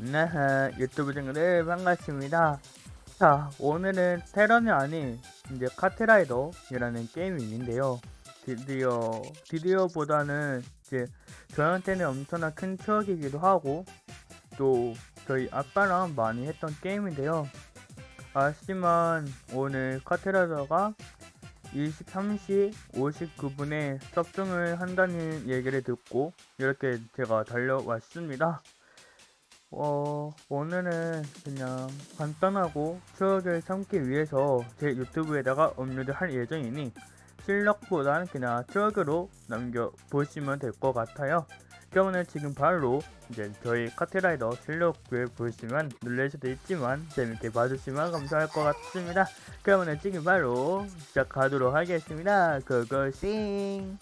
네, 유튜브 친구들 반갑습니다. 자, 오늘은 테런이 아닌 이제 카트라이더라는 게임이 있는데요. 드디어, 드디어 보다는 이제 저한테는 엄청나 큰 추억이기도 하고 또 저희 아빠랑 많이 했던 게임인데요. 아쉽지만 오늘 카트라이더가 23시 59분에 섭중을 한다는 얘기를 듣고 이렇게 제가 달려왔습니다. 어, 오늘은 그냥 간단하고 추억을 삼기 위해서 제 유튜브에다가 업로드 할 예정이니 실력보다는 그냥 추억으로 남겨보시면 될 것 같아요. 그러면 지금 바로 이제 저희 카트라이더 실력을 보시면 놀랄 수도 있지만 재밌게 봐주시면 감사할 것 같습니다. 그러면 지금 바로 시작하도록 하겠습니다. 그것싱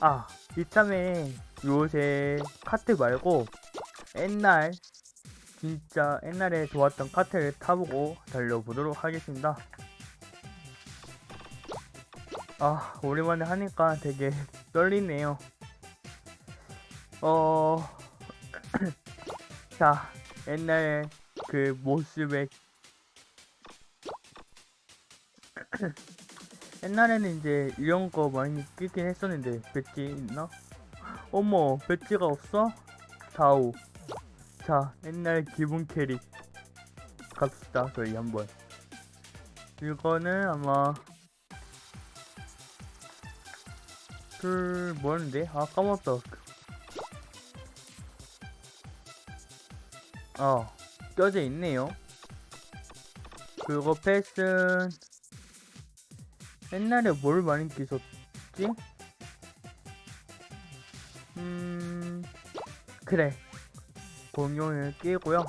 아 이참에 요새 카트 말고 옛날 진짜 옛날에 좋았던 카트를 타보고 달려보도록 하겠습니다. 아 오랜만에 하니까 되게 떨리네요. 어, 자 옛날 그 모습에 옛날에는 이제 이런 거 많이 끼긴 했었는데 배지 있나? 어머 배지가 없어? 다우 자 옛날 기본 캐릭 갑시다 저희 한번. 이거는 아마 둘 뭐였는데? 아 까먹었다. 어 껴져 있네요. 그거 패스는 옛날에 뭘 많이 끼셨지? 음 그래 공룡을 끼고요.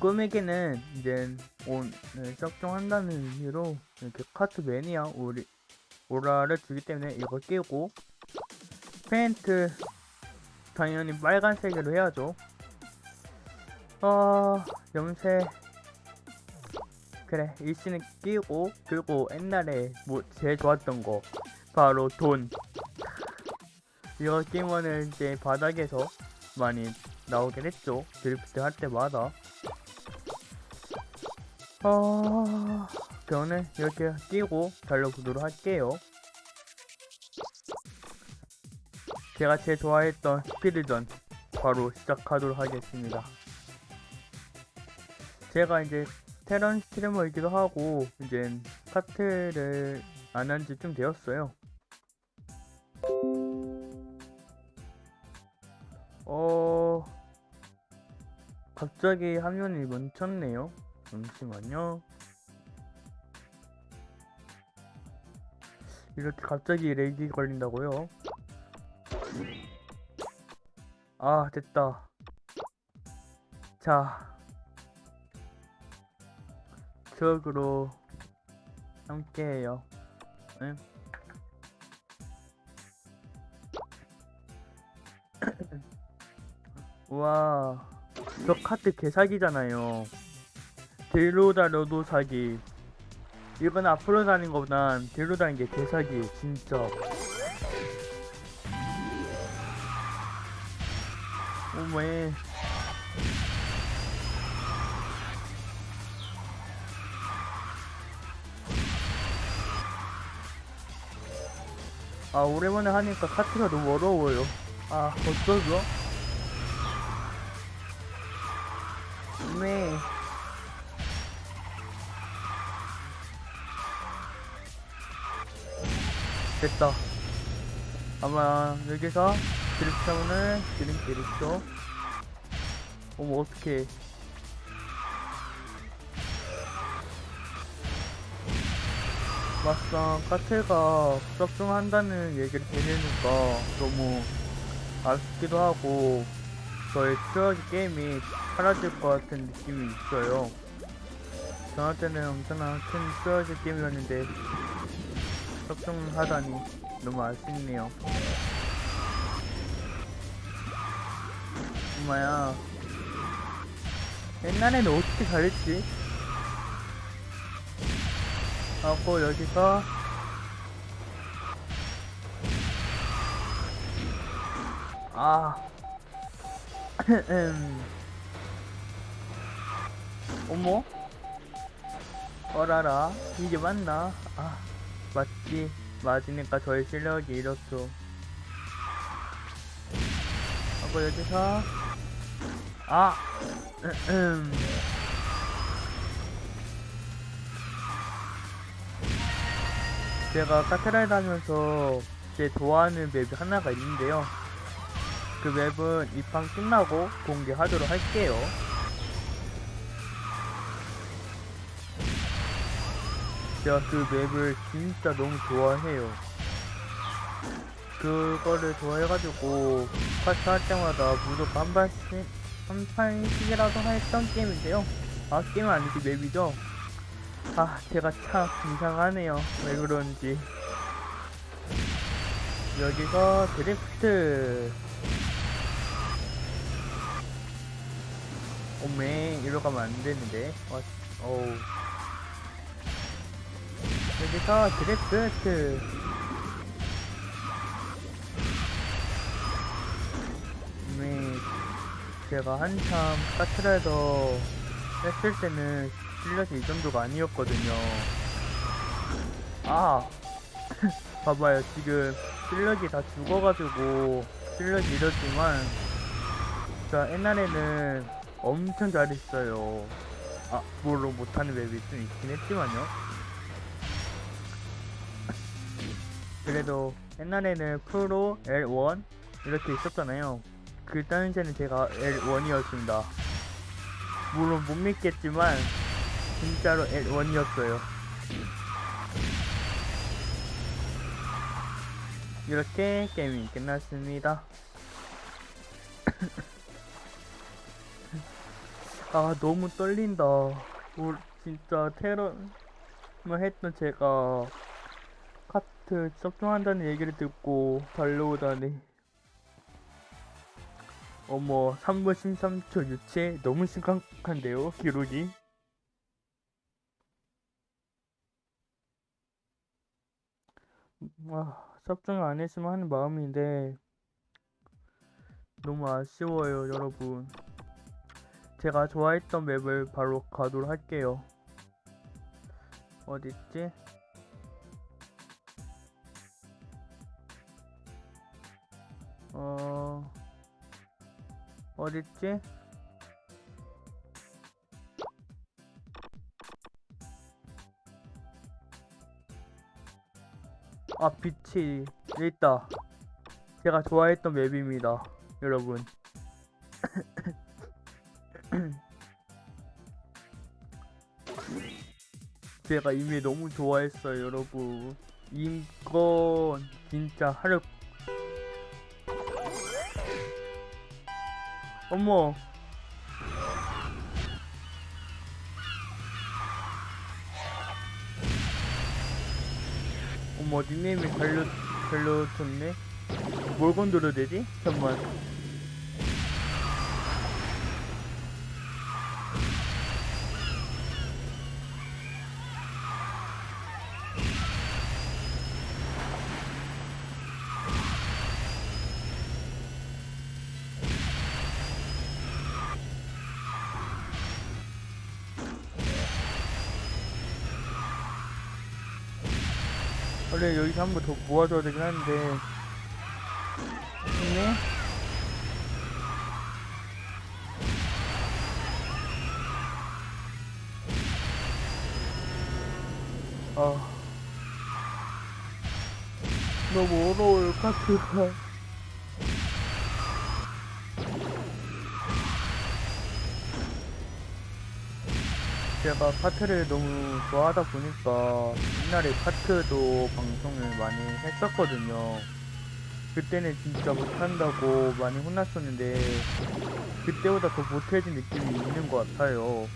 꿈에게는 이제 오늘 작정한다는 의미로 이렇게 카트 매니아 우리 오라를 주기 때문에 이거 끼고 페인트 당연히 빨간색으로 해야죠. 어 염색. 그래 일신을 끼고 그리고 옛날에 뭐 제일 좋았던 거 바로 돈. 이거 끼면은 이제 바닥에서 많이 나오긴 했죠. 드리프트 할 때마다. 어... 저는 이렇게 끼고 달려보도록 할게요. 제가 제일 좋아했던 스피드전 바로 시작하도록 하겠습니다. 제가 이제 테런 스트리머이기도 하고 이제 카트를 안 한 지 좀 되었어요 갑자기 화면이 멈췄네요. 잠시만요. 이렇게 갑자기 렉이 걸린다고요? 아 됐다. 자. 추억으로 함께해요. 응? 우와 저 카트 개사기잖아요. 딜로다 로도 사기. 이건 앞으로 다는 것보단 뒤로 다는 게 개사기 진짜. 오메. 아 오랜만에 하니까 카트가 너무 어려워요. 아 어쩌죠? 됐다. 아마 여기서 드립타운을 드림길이죠. 어머 어떡해. 막상 카트가 섭중한다는 얘기를 들으니까 너무 아쉽기도 하고 저의 추억의 게임이 사라질 것 같은 느낌이 있어요. 저한테는 엄청난 큰 추억의 게임이었는데 섭중하다니 너무 아쉽네요 엄마야 옛날에는 어떻게 잘했지? 하고 여기서 아 어머? 어라라 이게 맞나? 아 맞지? 맞으니까 저의 실력이 이렇소. 하고 여기서. 아! 음. 제가 카테라에 다니면서 제 좋아하는 맵이 하나가 있는데요. 그 맵은 이 판 끝나고 공개하도록 할게요 제가 그 맵을 진짜 너무 좋아해요. 그거를 좋아해가지고 파트 할 때마다 무조건 한 판씩 한 판씩이라도 했던 게임인데요. 아 게임 아니지 맵이죠. 아 제가 참 이상하네요. 왜 그런지. 여기서 드리프트. 오메 이러 가면 안 되는데. 어, 어우. 여기서 드래프트 네 제가 한참 카트라에서 했을 때는 실력이 이 정도가 아니었거든요. 아! 봐봐요. 지금 실력이 다 죽어가지고 실력이 이렇지만 저 옛날에는 엄청 잘했어요. 아 물론 못하는 맵이 좀 있긴 했지만요 그래도 옛날에는 프로 L1 이렇게 있었잖아요. 그 당시에는 제가 L1이었습니다. 물론 못 믿겠지만 진짜로 L1이었어요. 이렇게 게임이 끝났습니다. 아 너무 떨린다. 뭐 진짜 테러만 했던 제가 카트 접종한다는 얘기를 듣고 달려오다니. 어머 3분 13초 유체 너무 심각한데요 기록이? 아 접종을 안 했으면 하는 마음인데 너무 아쉬워요 여러분. 제가 좋아했던 맵을 바로 가도록 할게요. 어딨지? 어 어딨지? 아 빛이 있다. 제가 좋아했던 맵입니다 여러분. 제가 이미 너무 좋아했어요 여러분. 이건 진짜 하루 어머. 어머, 닉네임이 달려, 달려졌네? 뭘 건드려야 되지? 잠깐만. 원래 여기서 한 번 더 모아줘야 되긴 하는데. 있네? 아. 너무 어려워요, 카트가. 제가 파트를 너무 좋아하다 보니까 옛날에 파트도 방송을 많이 했었거든요. 그때는 진짜 못한다고 많이 혼났었는데 그때보다 더 못해진 느낌이 있는 것 같아요.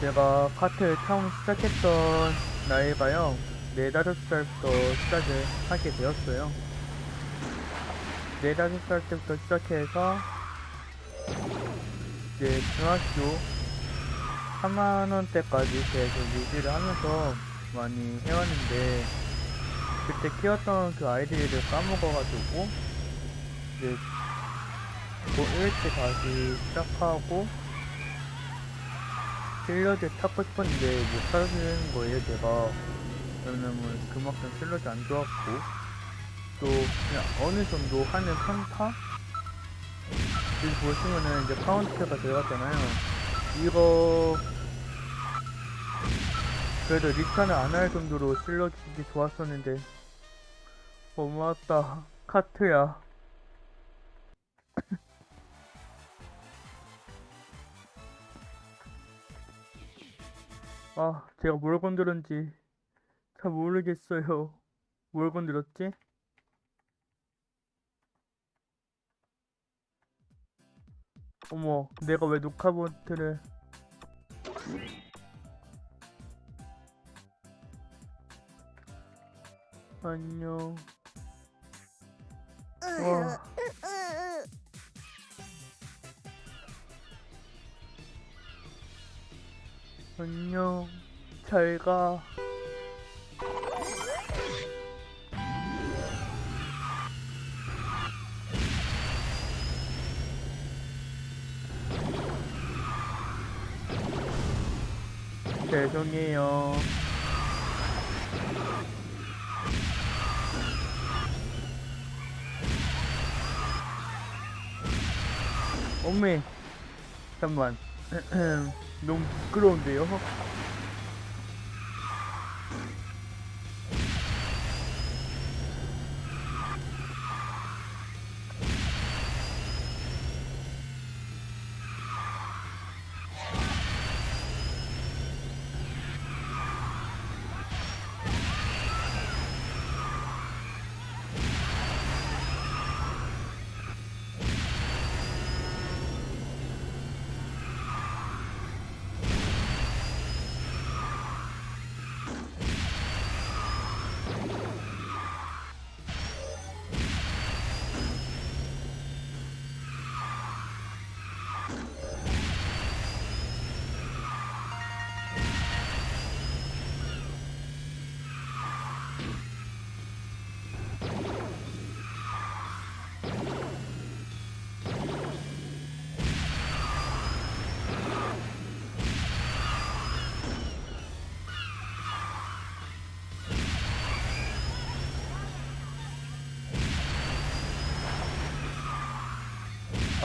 제가 파트 처음 시작했던 나이가요. 네다섯 살부터 시작을 하게 되었어요. 네다섯 살 때부터 시작해서 이제 중학교 3만원 대까지 계속 유지를 하면서 많이 해왔는데 그때 키웠던 그 아이디를 까먹어가지고 이제 뭐 1차 다시 시작하고 실러드 타고 싶었는데 못 타는 거예요 제가. 왜냐면 그만큼 실러드 안 좋았고 또 그냥 어느 정도 하는 평타 여기 보시면은 이제 카운트가 들어갔잖아요. 이거 그래도 리타는 안 할 정도로 실러드 좋았었는데. 고맙다 카트야. 아 제가 뭘 건드렸는지 잘 모르겠어요. 뭘 건드렸지? 어머 내가 왜 녹화 버튼을 안녕. 와 안녕. 잘 가 죄송해요. 어메 잠만. 너무 부끄러운데요?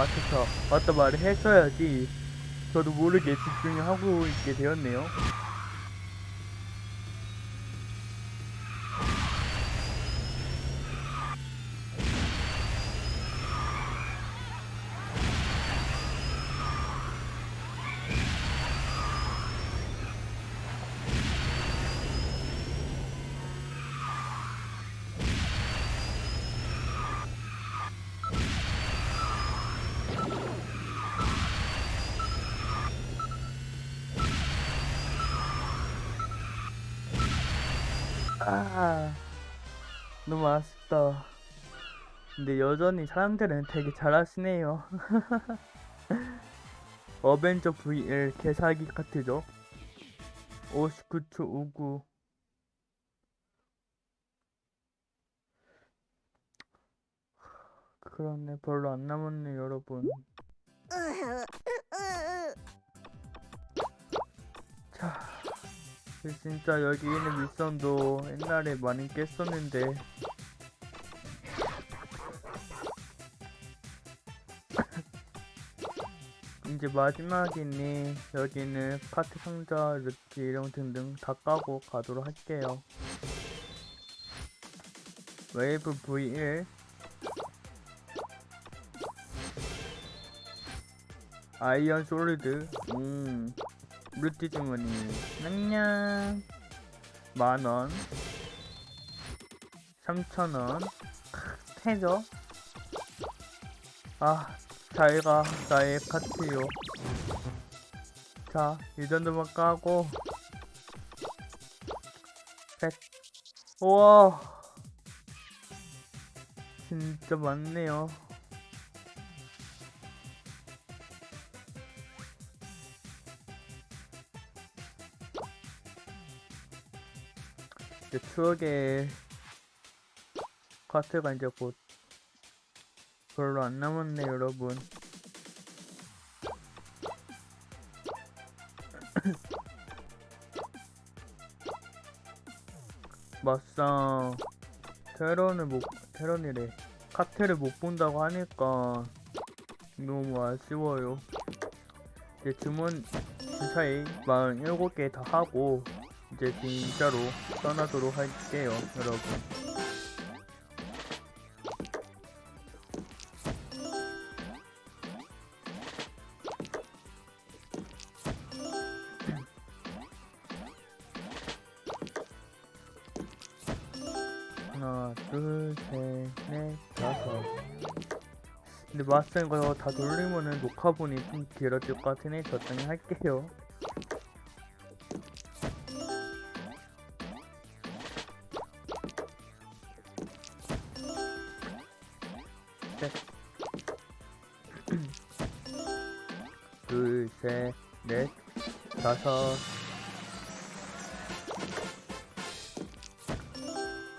아, 좋다. 맞다, 말을 했어야지. 저도 모르게 집중하고 있게 되었네요. 아, 너무 아쉽다. 근데 여전히 사람들은 되게 잘하시네요. 어벤져 VL 개사기 카트죠. 59초 59. 그렇네, 별로 안 남았네, 여러분. 자, 진짜 여기 있는 미션도 옛날에 많이 깼었는데. 이제 마지막이니 여기는 파트 상자, 루트 이름 등등 다 까고 가도록 할게요. 웨이브 V1 아이언 솔리드. 음 루티 주머니. 냥냥 만원. 3천원. 해줘. 아 잘가 나의 카트요. 자이 정도만 까고. 100 우와. 진짜 많네요 이제 추억의 카트가 이제 곧 별로 안 남았네 여러분. 막상 테런을 못 테런이래. 카테를 못 본다고 하니까 너무 아쉬워요. 이제 주문 주사위 47개 다 하고 이제 진짜로 떠나도록 할게요 여러분 하나, 둘, 셋, 넷, 다섯. 근데 마스터 이거 다 돌리면은 녹화본이 좀 길어질 것 같으니 적당히 할게요. 넷, 다섯.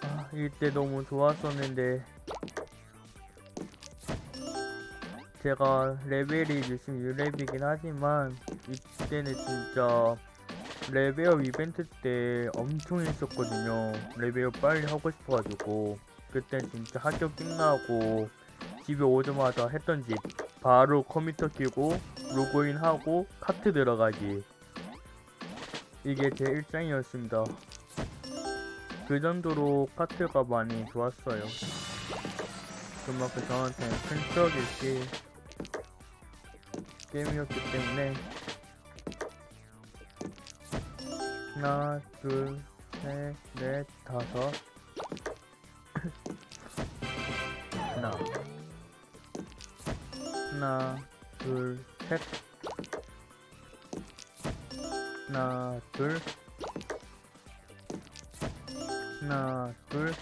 아, 이때 너무 좋았었는데. 제가 레벨이 지금 6렙이긴 하지만 이때는 진짜 레벨업 이벤트 때 엄청 했었거든요. 레벨업 빨리 하고 싶어가지고. 그때 진짜 학교 끝나고 집에 오자마자 했던 집 바로 컴퓨터 켜고 로그인하고 카트 들어가기. 이게 제 일상이었습니다. 그 정도로 카트가 많이 좋았어요. 그만큼 저한테는 큰 추억일지 게임이었기 때문에 하나, 둘, 셋, 넷, 다섯 하나, 둘, 셋 하나, 둘 하나, 둘.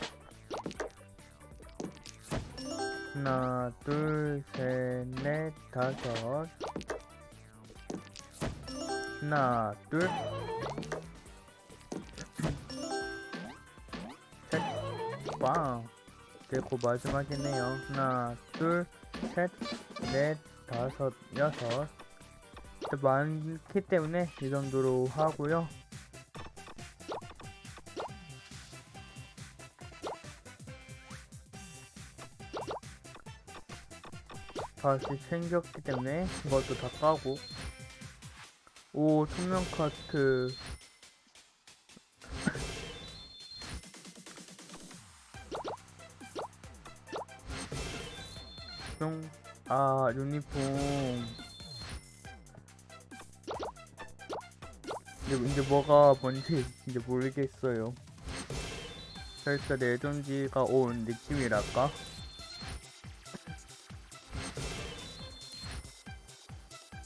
하나, 둘, 셋, 넷, 다섯. 하나, 둘. 셋. 빵. 그리고 마지막이네요. 하나, 둘, 셋, 넷, 다섯, 여섯. 많기 때문에 이 정도로 하고요. 다시 챙겼기 때문에 이것도 다 까고 오 투명 카트 아 유니폼 이제, 이제 뭐가 뭔지 이제 모르겠어요 살짝 내전지가 온 느낌이랄까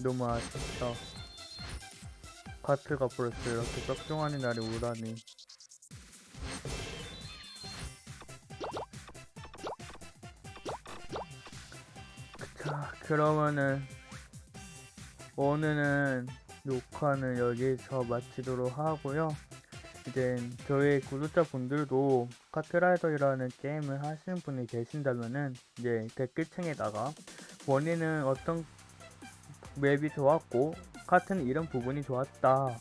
너무 아쉽다. 카트가 벌써 이렇게 쩍종하는 날이 오다니. 그러면은 오늘은 녹화는 여기서 마치도록 하고요. 이제 저희 구독자분들도 카트라이더라는 게임을 하시는 분이 계신다면은 이제 댓글창에다가 원인은 어떤 맵이 좋았고 카트는 이런 부분이 좋았다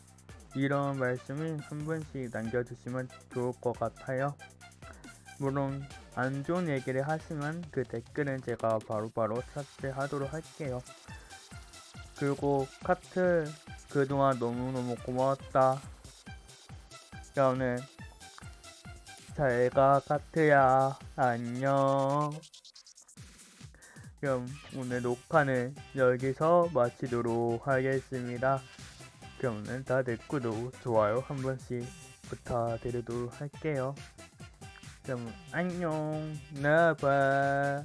이런 말씀을 한 번씩 남겨주시면 좋을 것 같아요 물론 안 좋은 얘기를 하시면 그 댓글은 제가 바로바로 삭제하도록 할게요 그리고 카트 그동안 너무너무 고마웠다 오늘 잘가 카트야 안녕 그럼 오늘 녹화는 여기서 마치도록 하겠습니다. 그러면 다들 구독, 좋아요 한 번씩 부탁드리도록 할게요. 그럼 안녕, 나봐.